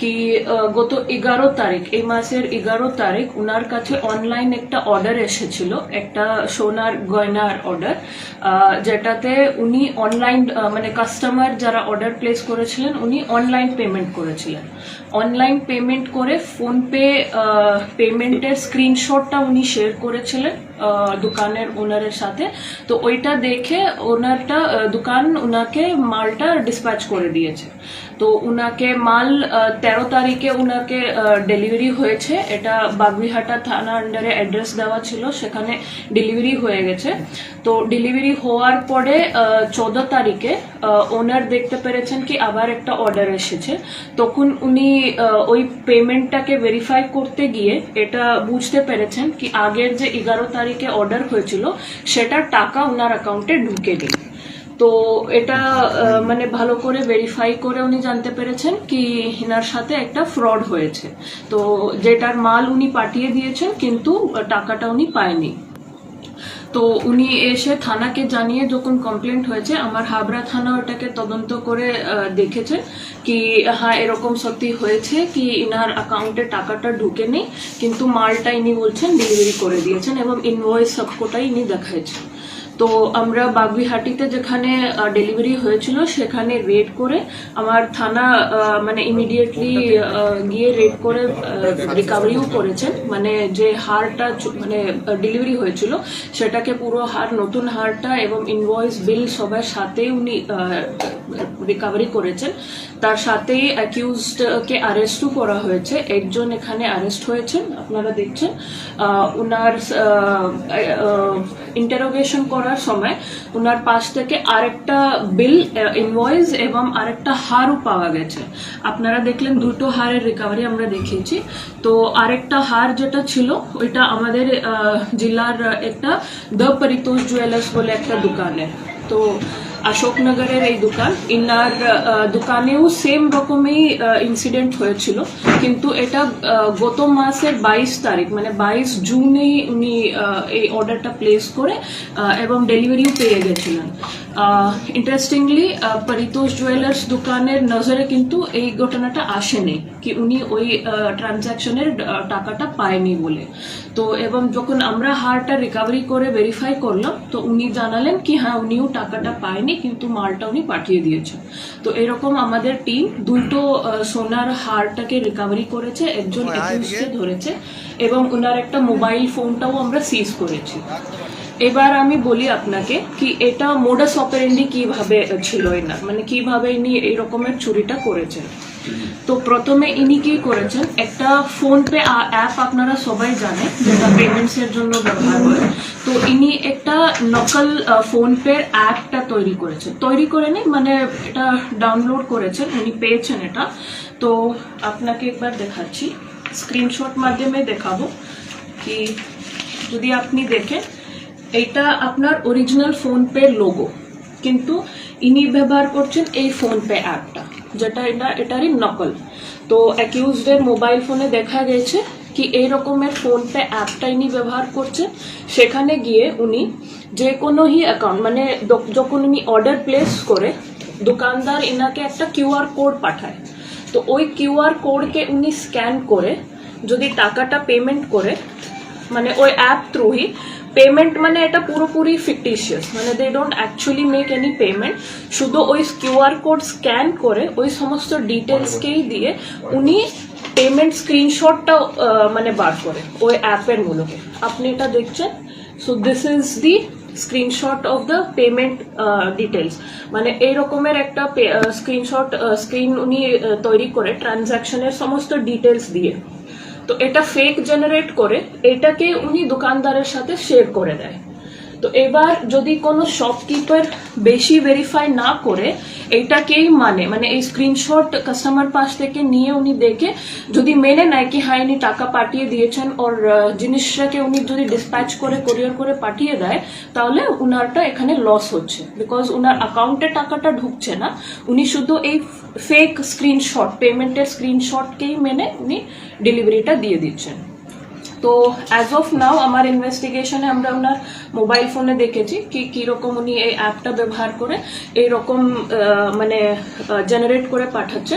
কি গত এগারো তারিখ, এই মাসের এগারো তারিখ উনার কাছে অনলাইন একটা অর্ডার এসেছিল, একটা সোনার গয়নার অর্ডার যেটাতে উনি অনলাইন মানে কাস্টমার যারা অর্ডার প্লেস করেছিলেন, উনি অনলাইন পেমেন্ট করেছিলেন। অনলাইন পেমেন্ট করে ফোনপে পেমেন্টের স্ক্রিনশটটা উনি শেয়ার করেছিলেন দোকানের ওনারের সাথে। তো ওইটা দেখে ওনারটা দোকান ওনাকে মালটা ডিসপ্যাচ করে দিয়েছে। তো উনাকে মাল তেরো তারিখে ওনাকে ডেলিভারি হয়েছে। এটা বাগবিহাটা থানা আন্ডারে অ্যাড্রেস দেওয়া ছিল, সেখানে ডেলিভারি হয়ে গেছে। তো ডেলিভারি হওয়ার পরে চোদ্দ তারিখে ওনার দেখতে পেরেছেন কি আবার একটা অর্ডার এসেছে। তখন উনি ওই পেমেন্টটাকে ভেরিফাই করতে গিয়ে এটা বুঝতে পেরেছেন কি আগের যে এগারো তারিখে অর্ডার হয়েছিল সেটার টাকা ওনার অ্যাকাউন্টে ঢুকে দিই তো এটা মানে ভালো করে ভেরিফাই করে উনি জানতে পেরেছেন কি হিনার সাথে একটা ফ্রড হয়েছে। তো যেটার মাল উনি পাঠিয়ে দিয়েছেন, কিন্তু টাকাটা উনি পায়নি। তো উনি এসে থানাকে জানিয়ে যখন কমপ্লেন্ট হয়েছে, আমার হাবড়া থানা ওটাকে তদন্ত করে দেখেছে কি হ্যাঁ এরকম সত্যি হয়েছে কি ইনার অ্যাকাউন্টে টাকাটা ঢুকে নেই কিন্তু মালটা ইনি বলছেন ডেলিভারি করে দিয়েছেন এবং ইনভয়েস সবকটাই ইনি দেখাইছেন। তো আমরা বাগবিহাটিতে যেখানে ডেলিভারি হয়েছিল, সেখানে রেড করে আমার থানা মানে ইমিডিয়েটলি গিয়ে রেড করে রিকাভারিও করেছেন। মানে যে হারটা মানে ডেলিভারি হয়েছিল, সেটাকে পুরো হার, নতুন হারটা এবং ইনভয়েস বিল সবার সাথে উনি রিকাভারি করেছেন। তার সাথেই অ্যাকিউজডকে অ্যারেস্টও করা হয়েছে। একজন এখানে অ্যারেস্ট হয়েছেন, আপনারা দেখছেন। উনার ইন্টারোগেশন করার সময় ওনার পাশ থেকে আরেকটা বিল ইনভয়েস এবং আরেকটা হারও পাওয়া গেছে। আপনারা দেখলেন দুটো হারের রিকভারি আমরা দেখিয়েছি। তো আরেকটা হার যেটা ছিল, ওইটা আমাদের জেলার একটা দ্য পরিতোষ জুয়েলার্স বলে একটা দোকানে। তো অশোকনগরের এই দোকান। ইনার দোকানেও সেম রকমই ইনসিডেন্ট হয়েছিল। কিন্তু এটা গত মাসের বাইশ তারিখ মানে বাইশ জুনেই উনি এই অর্ডারটা প্লেস করে এবং ডেলিভারিও পেয়ে গেছিলেন। ইন্টারেস্টিংলি পরিতোষ জুয়েলার্স দোকানের নজরে কিন্তু এই ঘটনাটা আসেনি কি উনি ওই ট্রানজাকশনের টাকাটা পায়নি বলে। তো এবং যখন আমরা হারটা রিকভারি করে ভেরিফাই করলাম তো উনি জানালেন কি হ্যাঁ উনিও টাকাটা পায়নি কিন্তু মালটা উনি পাঠিয়ে দিয়েছে তো এরকম আমাদের টিম দুটো সোনার হারটাকে রিকভারি করেছে একজন একুশকে ধরেছে এবং ওনার একটা মোবাইল ফোনটাও আমরা সিজ করেছি। এবার আমি বলি আপনাকে কি এটা মোডাস অপারেন্ডি কীভাবে ছিল এনার? মানে কীভাবে ইনি এই রকমের চুরিটা করেছেন? তো প্রথমে ইনি কি করেছেন? একটা ফোন পে অ্যাপ আপনারা সবাই জানে যেটা পেমেন্টস এর জন্য ব্যবহার হয়। তো ইনি একটা নকল ফোন পে অ্যাপটা তৈরি করেছেন। তৈরি করে নেই মানে এটা ডাউনলোড করেছেন, উনি পেয়েছেন এটা। তো আপনাকে একবার দেখাচ্ছি। স্ক্রিনশট মাধ্যমে দেখাবো। কি, যদি আপনি দেখেন এইটা আপনার অরিজিনাল ফোন পে লোগো কিন্তু ইনি ব্যবহার করছেন এই ফোন পে অ্যাপটা যেটা এটা, এটারই নকল। তো অ্যাকিউজডের মোবাইল ফোনে দেখা গেছে কি এই রকমের ফোন পে অ্যাপটা ইনি ব্যবহার করছেন। সেখানে গিয়ে উনি যে কোনোই অ্যাকাউন্ট মানে যখন উনি অর্ডার প্লেস করে, দোকানদার ইনাকে একটা কিউআর কোড পাঠায়। তো ওই কিউআর কোডকে উনি স্ক্যান করে, যদি টাকাটা পেমেন্ট করে মানে ওই অ্যাপ থ্রুই পেমেন্ট মানে এটা পুরোপুরি ফিকটিশিয়াস মানে they don't actually make any payment শুধু ওই কিউআর কোড স্ক্যান করে ওই সমস্ত ডিটেলসকেই দিয়ে উনি পেমেন্ট স্ক্রিনশটটা মানে বার করে ওই অ্যাপের মূলকে। আপনি এটা দেখছেন? So this is the screenshot of the payment details মানে এই রকমের একটা স্ক্রিনশট স্ক্রিন উনি তৈরি করে ট্রানজাকশনের সমস্ত ডিটেলস দিয়ে। তো এটা ফেক জেনারেট করে এটাকে উনি দোকানদারের সাথে শেয়ার করে দেয়। তো এবার যদি কোনো শপকিপার বেশি ভেরিফাই না করে এইটাকেই মানে মানে এই স্ক্রিনশট কাস্টমার পাশ থেকে নিয়ে উনি দেখে যদি মেনে নেয় কি হ্যাঁ ইনি টাকা পাঠিয়ে দিয়েছেন ওর জিনিসটাকে উনি যদি ডিসপ্যাচ করে কোরিয়ার করে পাঠিয়ে দেয়, তাহলে উনারটা এখানে লস হচ্ছে বিকজ উনার অ্যাকাউন্টে টাকাটা ঢুকছে না। উনি শুধু এই ফেক স্ক্রিনশট পেমেন্টের স্ক্রিনশটকেই মেনে উনি ডেলিভারিটা দিয়ে দিচ্ছেন। তো অ্যাজ অফ নাও আমার ইনভেস্টিগেশনে আমরা ওনার মোবাইল ফোনে দেখেছি কি কীরকম উনি এই অ্যাপটা ব্যবহার করে এইরকম মানে জেনারেট করে পাঠাচ্ছে